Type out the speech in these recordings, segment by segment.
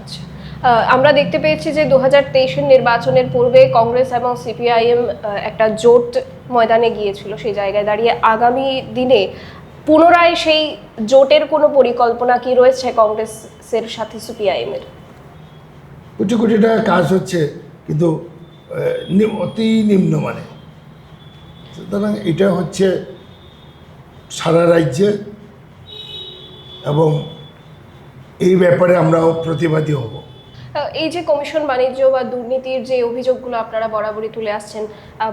আচ্ছা। আমরা দেখতে পেয়েছি যে দু নির্বাচনের পূর্বে কংগ্রেস এবং সিপিআইএম একটা জোট ময়দানে গিয়েছিল। সেই জায়গায় দাঁড়িয়ে আগামী দিনে পুনরায় সেই জোটের কোনো পরিকল্পনা কি রয়েছে কংগ্রেসের সাথে সিপিআইএম এর কোটি কোটি টাকা কাজ হচ্ছে, কিন্তু অতি নিম্নমানে সুতরাং এটা হচ্ছে সারা রাজ্যে এবং এই ব্যাপারে আমরাও প্রতিবাদী হব। এই যে কমিশন বাণিজ্য বা দুর্নীতির যে অভিযোগগুলো আপনারা বরাবরই তুলে আসছেন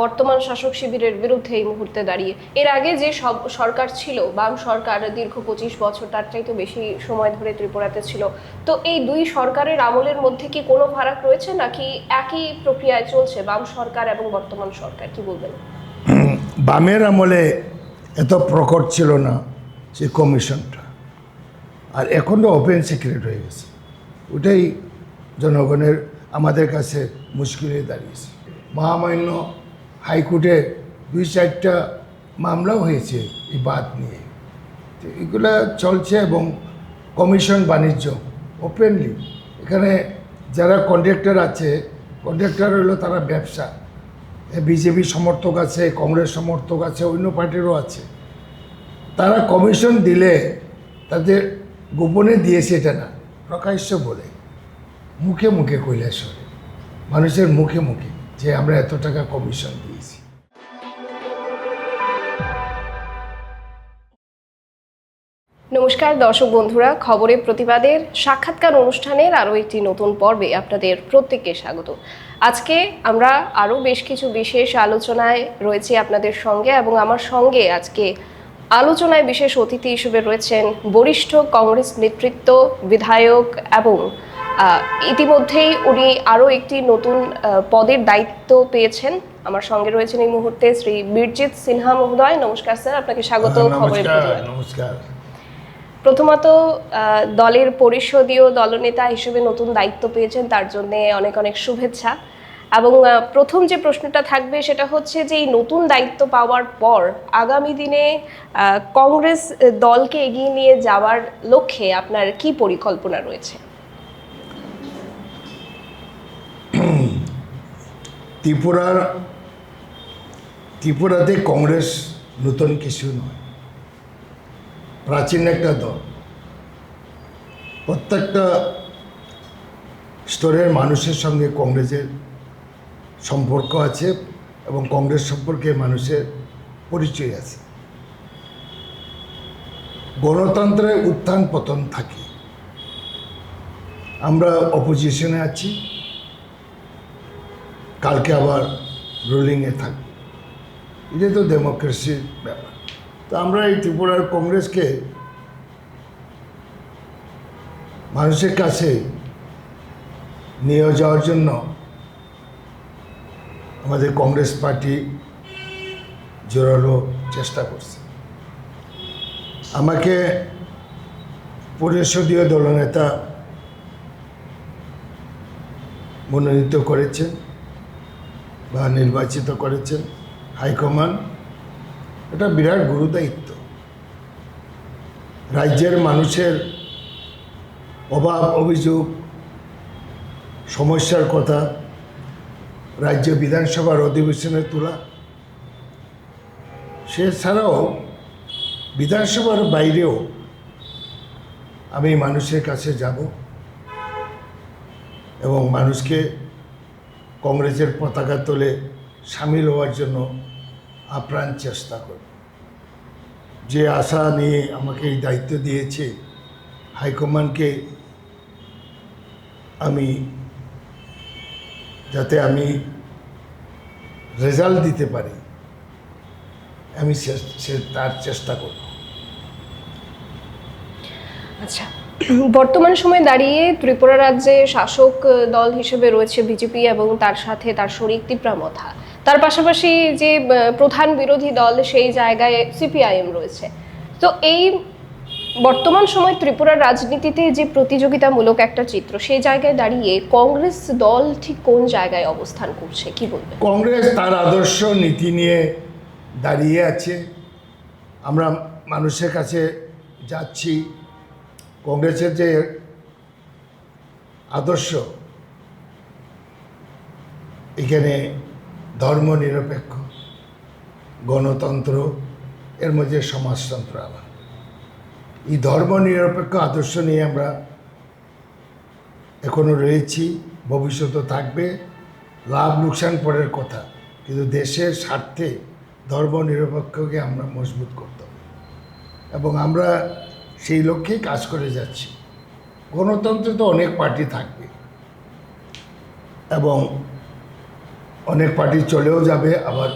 বর্তমান শাসক শিবিরের বিরুদ্ধে এই মুহূর্তে দাঁড়িয়ে এর আগে যে সব সরকার ছিল বাম সরকার দীর্ঘ পঁচিশ বছর তার চাইতে বেশি সময় ধরে ত্রিপুরাতে ছিল তো এই দুই সরকারের আমলের মধ্যে কি কোনো ফারাক রয়েছে নাকি একই প্রক্রিয়ায় চলছে বাম সরকার এবং বর্তমান সরকার কি বলবেন? বামের আমলে এত প্রকট ছিল না সেই কমিশনটা। আর এখন তো ওপেন সিক্রেট হয়ে গেছে। ওটাই জনগণের, আমাদের কাছে মুশকিলে দাঁড়িয়েছে। মহামান্য হাইকোর্টে দুই চারটা মামলাও হয়েছে এই বাদ নিয়ে। তো এগুলা চলছে এবং কমিশন বাণিজ্য ওপেনলি এখানে যারা কন্ট্রাক্টর আছে কন্ট্রাক্টর হলো তারা ব্যবসা। বিজেপি সমর্থক আছে, কংগ্রেস সমর্থক আছে, অন্য পার্টিরও আছে। তারা কমিশন দিলে তাদের গোপনে দিয়েছে এটা না, প্রকাশ্য বলে। মুখে মুখে কৈলাসরে মানুষের মুখে মুখে যে আমরা এত টাকা কমিশন দিয়েছি। নমস্কার দর্শক বন্ধুরা খবরে প্রতিবাদের সাক্ষাৎকার অনুষ্ঠানের আরও একটি নতুন পর্বে আপনাদের প্রত্যেককে স্বাগত। আজকে আমরা আরও বেশ কিছু বিশেষ আলোচনায় রয়েছি আপনাদের সঙ্গে এবং আমার সঙ্গে আজকে আলোচনায় বিশেষ অতিথি হিসেবে রয়েছেন বরিষ্ঠ কংগ্রেস নেতৃত্ব বিধায়ক এবং ইতিমধ্যেই উনি আরও একটি নতুন পদের দায়িত্ব পেয়েছেন। আমার সঙ্গে রয়েছেন এই মুহূর্তে শ্রী বীরজিৎ সিনহা মহোদয়। নমস্কার স্যার আপনাকে স্বাগত খবরে নমস্কার প্রথমত দলের পরিষদীয় দলনেতা হিসেবে নতুন দায়িত্ব পেয়েছেন তার জন্য অনেক অনেক শুভেচ্ছা। এবং প্রথম যে প্রশ্নটা থাকবে সেটা হচ্ছে যে এই নতুন দায়িত্ব পাওয়ার পর আগামী দিনে কংগ্রেস দলকে এগিয়ে নিয়ে যাওয়ার লক্ষ্যে আপনার কি পরিকল্পনা রয়েছে? ত্রিপুরার, ত্রিপুরাতে কংগ্রেস নতুন কিছু নয়। প্রাচীন একটা দল। প্রত্যেকটা স্তরের মানুষের সঙ্গে কংগ্রেসের সম্পর্ক আছে এবং কংগ্রেস সম্পর্কে মানুষের পরিচয় আছে। গণতন্ত্রের উত্থান পতন থাকে। আমরা অপোজিশনে আছি। কালকে আবার রুলিংয়ে থাকবে এটা তো ডেমোক্রেসির ব্যাপার। তো আমরা এই ত্রিপুরার কংগ্রেসকে মানুষের কাছে নিয়ে যাওয়ার জন্য আমাদের কংগ্রেস পার্টি জোরালো চেষ্টা করছে। আমাকে পরিষদীয় দলনেতা মনোনীত করেছেন বা নির্বাচিত করেছেন, হাইকমান্ড। এটা বিরাট গুরু দায়িত্ব রাজ্যের মানুষের অভাব, অভিযোগ, সমস্যার কথা রাজ্য বিধানসভার অধিবেশনে তোলা। সে ছাড়াও বিধানসভার বাইরেও আমি মানুষের কাছে যাব এবং মানুষকে কংগ্রেসের পতাকা তোলে সামিল হওয়ার জন্য আপ্রাণ চেষ্টা করব। যে আশা নিয়ে আমাকে এই দায়িত্ব দিয়েছে হাইকমান্ডকে আমি যাতে আমি রেজাল্ট দিতে পারি, আমি সে- তার চেষ্টা করব। আচ্ছা বর্তমান সময়ে দাঁড়িয়ে ত্রিপুরা রাজ্যে শাসক দল হিসেবে রয়েছে বিজেপি এবং তার সাথে তার শরিক তীব্রামথা তার পাশাপাশি যে প্রধান বিরোধী দল সেই জায়গায় সিপিআইএম রয়েছে। তো এই বর্তমান সময় ত্রিপুরার রাজনীতিতে যে প্রতিযোগিতামূলক একটা চিত্র, সেই জায়গায় দাঁড়িয়ে কংগ্রেস দল ঠিক কোন জায়গায় অবস্থান করছে, কি বলবেন? কংগ্রেস তার আদর্শ নীতি নিয়ে দাঁড়িয়ে আছে। আমরা মানুষের কাছে যাচ্ছি, কংগ্রেসের যে আদর্শ, এখানে ধর্মনিরপেক্ষ, গণতন্ত্র, এর মধ্যে সমাজতন্ত্র আবার। এই ধর্ম নিরপেক্ষ আদর্শ নিয়ে আমরা এখনও রয়েছি ভবিষ্যতে থাকবে। লাভ, লোকসান পরের কথা, কিন্তু দেশের স্বার্থে ধর্ম নিরপেক্ষকে আমরা মজবুত করতে হবে। এবং আমরা সেই লক্ষ্যেই কাজ করে যাচ্ছি। গণতন্ত্রে তো অনেক পার্টি থাকবে। এবং অনেক পার্টি চলেও যাবে, আবার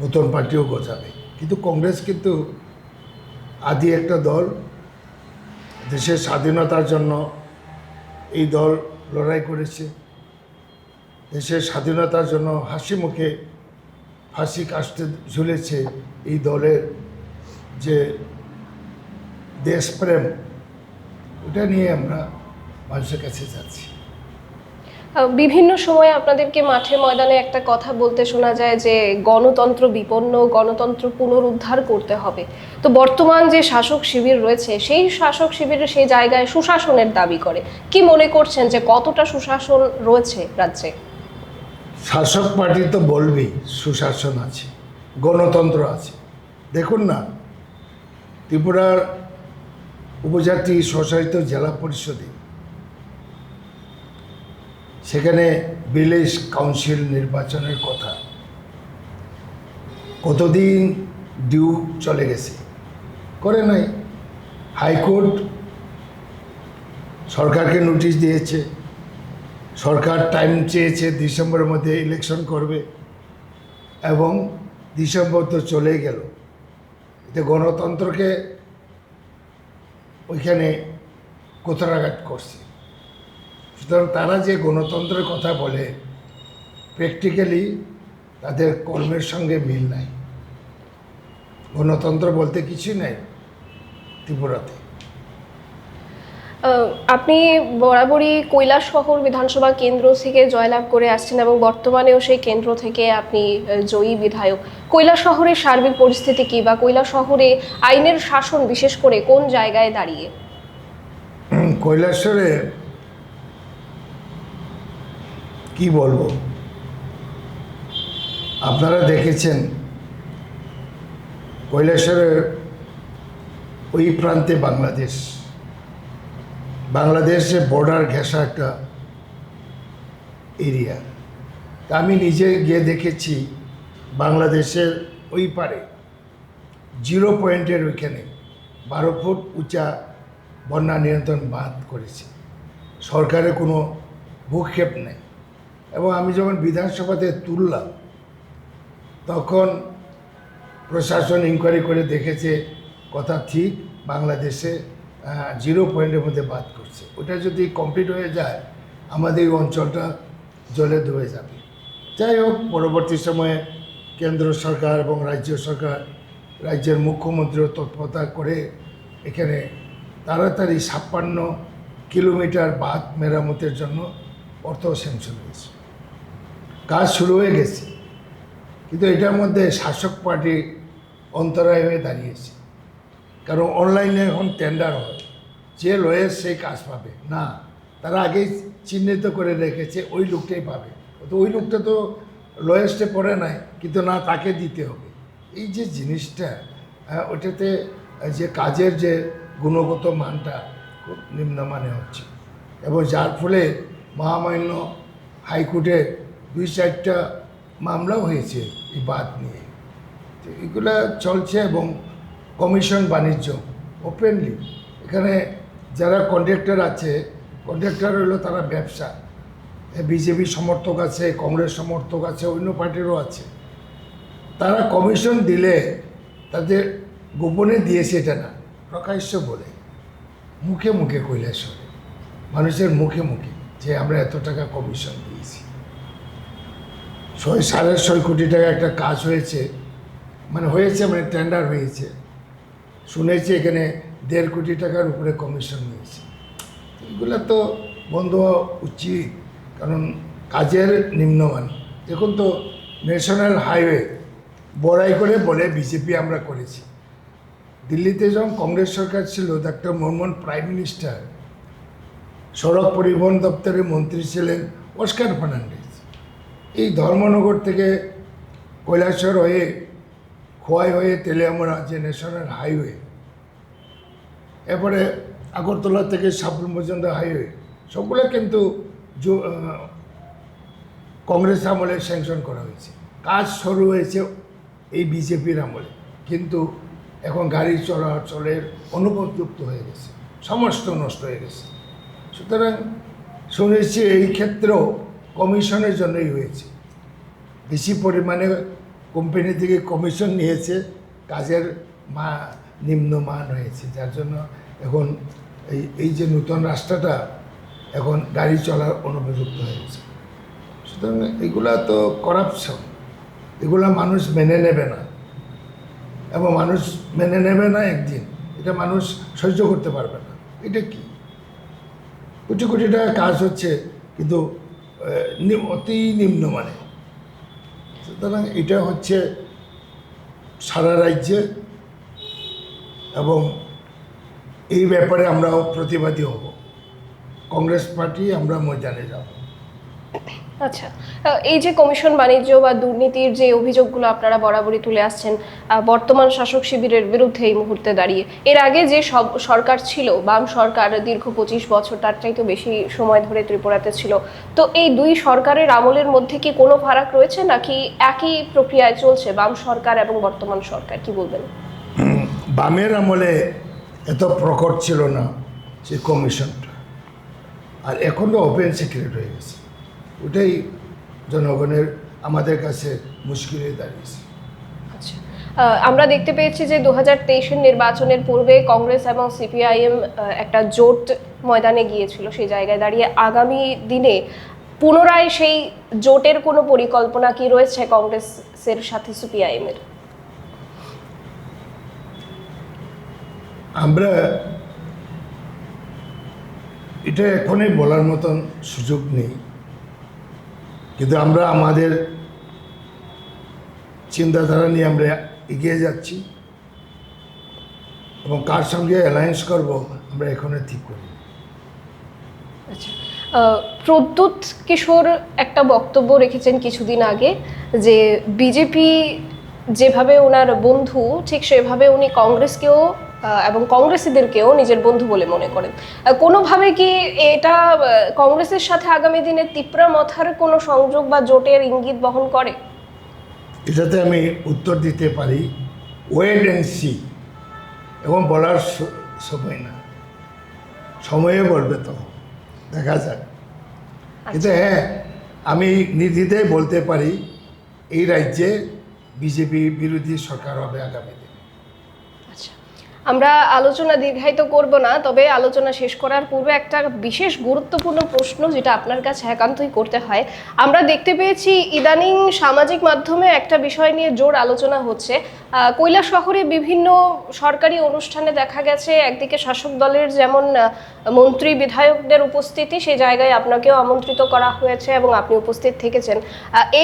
নতুন পার্টিও গজাবে। কিন্তু কংগ্রেস কিন্তু আদি একটা দল, দেশের স্বাধীনতার জন্য এই দল লড়াই করেছে। দেশের স্বাধীনতার জন্য হাসি মুখে ফাঁসি কাশতে ঝুলেছে এই দলের যে দেশপ্রেম, ওটা নিয়ে আমরা মানুষের কাছে যাচ্ছি। বিভিন্ন সময় আপনাদেরকে মাঠে ময়দানে একটা কথা বলতে শোনা যায় যে গণতন্ত্র বিপন্ন, গণতন্ত্র পুনরুদ্ধার করতে হবে। তো বর্তমান যে শাসক শিবির রয়েছে, সেই শাসক শিবিরের সেই জায়গায় সুশাসনের দাবি করে। কি মনে করছেন যে কতটা সুশাসন রয়েছে রাজ্যে? শাসক পার্টি তো বলবেই, সুশাসন আছে, গণতন্ত্র আছে। দেখুন না, ত্রিপুরার উপজাতি স্বশাসিত জেলা পরিষদে সেখানে ভিলেজ কাউন্সিল নির্বাচনের কথা। কতদিন ডিউ চলে গেছে? করে নাই। হাইকোর্ট সরকারকে নোটিশ দিয়েছে। সরকার টাইম চেয়েছে ডিসেম্বরের মধ্যে ইলেকশন করবে এবং ডিসেম্বর তো চলেই গেল। এতে গণতন্ত্রকে ওইখানে কোতরাঘাত করছে। সুতরাং তারা যে গণতন্ত্রের কথা বলে প্র্যাকটিক্যালি তাদের কর্মের সঙ্গে মিল নাই। গণতন্ত্র বলতে কিছুই নাই ত্রিপুরাতে। আপনি বরাবরই কৈলাস শহর বিধানসভা কেন্দ্র থেকে জয়লাভ করে আসছেন এবং বর্তমানেও সেই কেন্দ্র থেকে আপনি জয়ী বিধায়ক। কৈলাস শহরের সার্বিক পরিস্থিতি কি বা কৈলাস শহরে আইনের শাসন বিশেষ করে কোন জায়গায় দাঁড়িয়ে? কৈলাসরে কি বলব? আপনারা দেখেছেন কৈলাসরের ওই প্রান্তে বাংলাদেশ। বাংলাদেশে বর্ডার ঘেঁষা একটা এরিয়া তা আমি নিজে গিয়ে দেখেছি, বাংলাদেশের ওই পারে জিরো পয়েন্টের ওইখানে বারো ফুট উঁচা বন্যা নিয়ন্ত্রণ বাঁধ করেছে। সরকারের কোনো ভূক্ষেপ নেই। এবং আমি যখন বিধানসভাতে তুললাম, তখন প্রশাসন ইনকোয়ারি করে দেখেছে কথা ঠিক, বাংলাদেশে জিরো পয়েন্টের মধ্যে বাদ করছে। ওটা যদি কমপ্লিট হয়ে যায়, আমাদের এই অঞ্চলটা জলে ডুবে যাবে। যাই হোক, পরবর্তী সময়ে কেন্দ্র সরকার এবং রাজ্য সরকার, রাজ্যের মুখ্যমন্ত্রীও তৎপরতা করে এখানে তাড়াতাড়ি ছাপ্পান্ন কিলোমিটার বাঁধ মেরামতের জন্য অর্থ স্যাংশন হয়েছে। কাজ শুরু হয়ে গেছে। কিন্তু এটার মধ্যে শাসক পার্টি অন্তরায় হয়ে দাঁড়িয়েছে। কারণ অনলাইনে এখন টেন্ডার হয়। যে লয়ের সেই কাজ পাবে। না, তারা আগেই চিহ্নিত করে রেখেছে, ওই লোকটাই পাবে। তো ওই লোকটা তো লোয়েস্টে পড়ে নাই, কিন্তু না, তাকে দিতে হবে। এই যে জিনিসটা ওটাতে যে কাজের যে গুণগত মানটা খুব নিম্নমানে হচ্ছে। এবং যার ফলে মহামান্য হাইকোর্টে দুই চারটা মামলাও হয়েছে এই বাদ নিয়ে। তো এগুলা চলছে এবং কমিশন বাণিজ্য ওপেনলি এখানে যারা কন্ট্রাক্টর আছে কন্ট্রাক্টর হলো তারা ব্যবসা। বিজেপি সমর্থক আছে, কংগ্রেস সমর্থক আছে, অন্য পার্টিরও আছে। তারা কমিশন দিলে তাদের গোপনে দিয়েছে এটা না, প্রকাশ্য বলে। মুখে মুখে কৈলাসরে মানুষের মুখে মুখে যে আমরা এত টাকা কমিশন দিয়েছি ছয় সাড়ে ছয় কোটি টাকা একটা কাজ হয়েছে। মানে হয়েছে মানে টেন্ডার হয়েছে। শুনেছি এখানে দেড় কোটি টাকার উপরে কমিশন নিয়েছে এগুলো তো বন্ধ হওয়া উচিত, কারণ কাজের নিম্নমান। দেখুন তো ন্যাশনাল হাইওয়ে বড়াই করে বলে বিজেপি আমরা করেছি। দিল্লিতে যখন কংগ্রেস সরকার ছিল ডাক্তার মনমোহন প্রাইম মিনিস্টার সড়ক পরিবহন দপ্তরের মন্ত্রী ছিলেন অস্কার ফার্নান্ডেজ। এই ধর্মনগর থেকে কৈলাসর হয়ে, খোয়াই হয়ে তেলিয়ামরা যে ন্যাশনাল হাইওয়ে, এরপরে আগরতলা থেকে সাপুর পর্যন্ত হাইওয়ে, সবগুলো কিন্তু কংগ্রেস আমলে স্যাংশন করা হয়েছে। কাজ শুরু হয়েছে এই বিজেপির আমলে, কিন্তু এখন গাড়ি চলাচলের অনুপযুক্ত হয়ে গেছে, সমস্ত নষ্ট হয়ে গেছে। সুতরাং শুনেছি এই ক্ষেত্রেও কমিশনের জন্যই হয়েছে। বেশি পরিমাণে কোম্পানি থেকে কমিশন নিয়েছে, কাজের মা, নিম্নমান হয়েছে। যার জন্য এখন এই এই যে নূতন রাস্তাটা এখন গাড়ি চলার অনুপযুক্ত হয়েছে। সুতরাং এগুলা তো করাপশন এগুলা মানুষ মেনে নেবে না। এবং মানুষ মেনে নেবে না একদিন। এটা মানুষ সহ্য করতে পারবে না। এটা কি? কোটি কোটি টাকা কাজ হচ্ছে, কিন্তু অতি নিম্ন মানে। সুতরাং এটা হচ্ছে সারা রাজ্যে এবং এই ব্যাপারে আমরাও প্রতিবাদী হব। কংগ্রেস পার্টি আমরা ময়দানে যাব। আচ্ছা এই যে কমিশন বাণিজ্য বা দুর্নীতির যে অভিযোগগুলো আপনারা বরাবরই তুলে আসছেন বর্তমান শাসক শিবিরের বিরুদ্ধে এই মুহূর্তে দাঁড়িয়ে, এর আগে যে সব সরকার ছিল, বাম সরকার দীর্ঘ পঁচিশ বছর, তার চাইতে বেশি সময় ধরে ত্রিপুরাতে ছিল, তো এই দুই সরকারের আমলের মধ্যে কি কোনো ফারাক রয়েছে নাকি একই প্রক্রিয়ায় চলছে বাম সরকার এবং বর্তমান সরকার? কি বলবেন? বামের আমলে এত প্রকট ছিল না সেই কমিশনটা, আর এখন তো ওপেন সিক্রেট হয়ে গেছে। ওটাই জনগণের আমাদের কাছে মুশকিলে দাঁড়িয়েছে। আচ্ছা। আমরা দেখতে পেয়েছি যে দু হাজার তেইশের নির্বাচনের পূর্বে কংগ্রেস এবং সিপিআইএম একটা জোট ময়দানে গিয়েছিল সেই জায়গায় দাঁড়িয়ে। আগামী দিনে পুনরায় সেই জোটের কোনো পরিকল্পনা কি রয়েছে কংগ্রেসের সাথে সিপিআইএম এর আমরা এটা এখনই বলার মতন সুযোগ নেই। কিন্তু আমরা আমাদের চিন্তাধারা নিয়ে আমরা এগিয়ে যাচ্ছি এবং কার সঙ্গে অ্যালায়েন্স করব আমরা এখনই ঠিক করি আচ্ছা প্রদ্যুৎ কিশোর একটা বক্তব্য রেখেছেন কিছুদিন আগে যে বিজেপি যেভাবে ওনার বন্ধু, ঠিক সেভাবে উনি কংগ্রেসকেও এবং কংগ্রেসীদেরকেও নিজের বন্ধু বলে মনে করেন। কোনোভাবে কি এটা কংগ্রেসের সাথে আগামী দিনে তিপ্রা মথার কোনো সংযোগ বা জোটের ইঙ্গিত বহন করে? এটাতে আমি উত্তর দিতে পারি ওয়েট অ্যান্ড সি এবং বলার সময় না। সময়ে বলবে তো দেখা যাক। কিন্তু হ্যাঁ আমি নির্দ্বিধায় বলতে পারি এই রাজ্যে বিজেপি বিরোধী সরকার হবে আগামী দিনে। আচ্ছা আমরা আলোচনা দীর্ঘায়িত করব না, তবে আলোচনা শেষ করার পূর্বে একটা বিশেষ গুরুত্বপূর্ণ প্রশ্ন যেটা আপনার কাছে একান্তই করতে হয়। আমরা দেখতে পেয়েছি ইদানিং সামাজিক মাধ্যমে একটা বিষয় নিয়ে জোর আলোচনা হচ্ছে। কৈলাস শহরে বিভিন্ন সরকারি অনুষ্ঠানে দেখা গেছে, একদিকে শাসক দলের যেমন মন্ত্রী বিধায়কদের উপস্থিতি, সেই জায়গায় আপনাকেও আমন্ত্রিত করা হয়েছে এবং আপনি উপস্থিত থেকেছেন।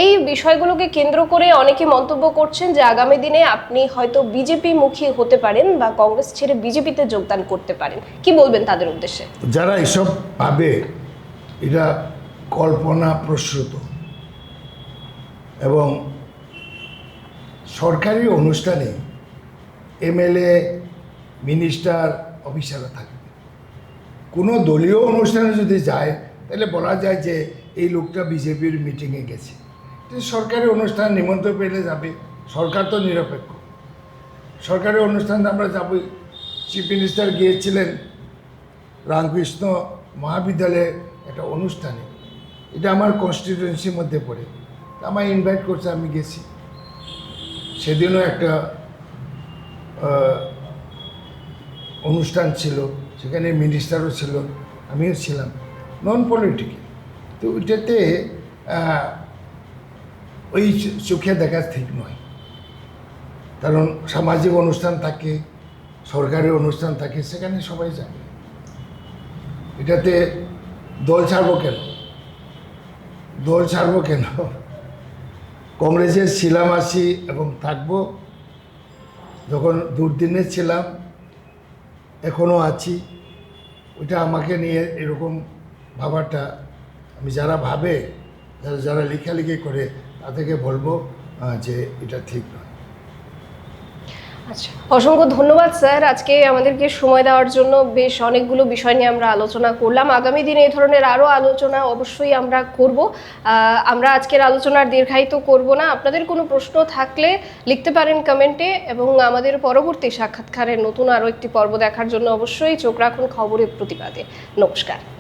এই বিষয়গুলোকে কেন্দ্র করে অনেকে মন্তব্য করছেন যে আগামী দিনে আপনি হয়তো বিজেপি মুখী হতে পারেন বা কংগ্রেস ছেড়ে বিজেপিতে যোগদান করতে পারেন। কি বলবেন তাদের উদ্দেশ্যে? যারা এসব পাবে এটা কল্পনা প্রসূত। এবং সরকারি অনুষ্ঠানে এমএলএ, মিনিস্টার, অফিসাররা থাকবে। কোনো দলীয় অনুষ্ঠানে যদি যায়, তাহলে বলা যায় যে এই লোকটা বিজেপির মিটিংয়ে গেছে। সরকারি অনুষ্ঠান নিমন্ত্রণ পেলে যাবে, সরকার তো নিরপেক্ষ। সরকারি অনুষ্ঠানে আমরা যাবই চিফ মিনিস্টার গিয়েছিলেন রামকৃষ্ণ মহাবিদ্যালয়ে একটা অনুষ্ঠানে। এটা আমার কনস্টিটিউয়েন্সির মধ্যে পড়ে। আমায় ইনভাইট করছে, আমি গেছি। সেদিনও একটা অনুষ্ঠান ছিল, সেখানে মিনিস্টারও ছিল, আমিও ছিলাম নন পলিটিক্যাল তো ওইটাতে ওই চোখে দেখা ঠিক নয়। কারণ সামাজিক অনুষ্ঠান থাকে, সরকারি অনুষ্ঠান থাকে, সেখানে সবাই যাবে এটাতে দল ছাড়বো কেন? দল ছাড়বো কেন? কংগ্রেসের ছিলাম আসি এবং থাকব। যখন দুর্দিনে ছিলাম, এখনও আছি। ওইটা আমাকে নিয়ে এরকম ভাবাটা, আমি যারা ভাবে, যারা যারা লেখালেখি করে, তাদেরকে বলব যে এটা ঠিক নয়। আচ্ছা। অসংখ্য ধন্যবাদ, স্যার। আজকে আমাদেরকে সময় দেওয়ার জন্য বেশ অনেকগুলো বিষয় নিয়ে আমরা আলোচনা করলাম। আগামী দিনে এই ধরনের আরও আলোচনা অবশ্যই আমরা করব। আমরা আজকের আলোচনার দীর্ঘায়িত করব না। আপনাদের কোনো প্রশ্ন থাকলে লিখতে পারেন কমেন্টে এবং আমাদের পরবর্তী সাক্ষাৎকারের নতুন আরও একটি পর্ব দেখার জন্য অবশ্যই চোখ রাখুন খবরের প্রতিবাদে। নমস্কার।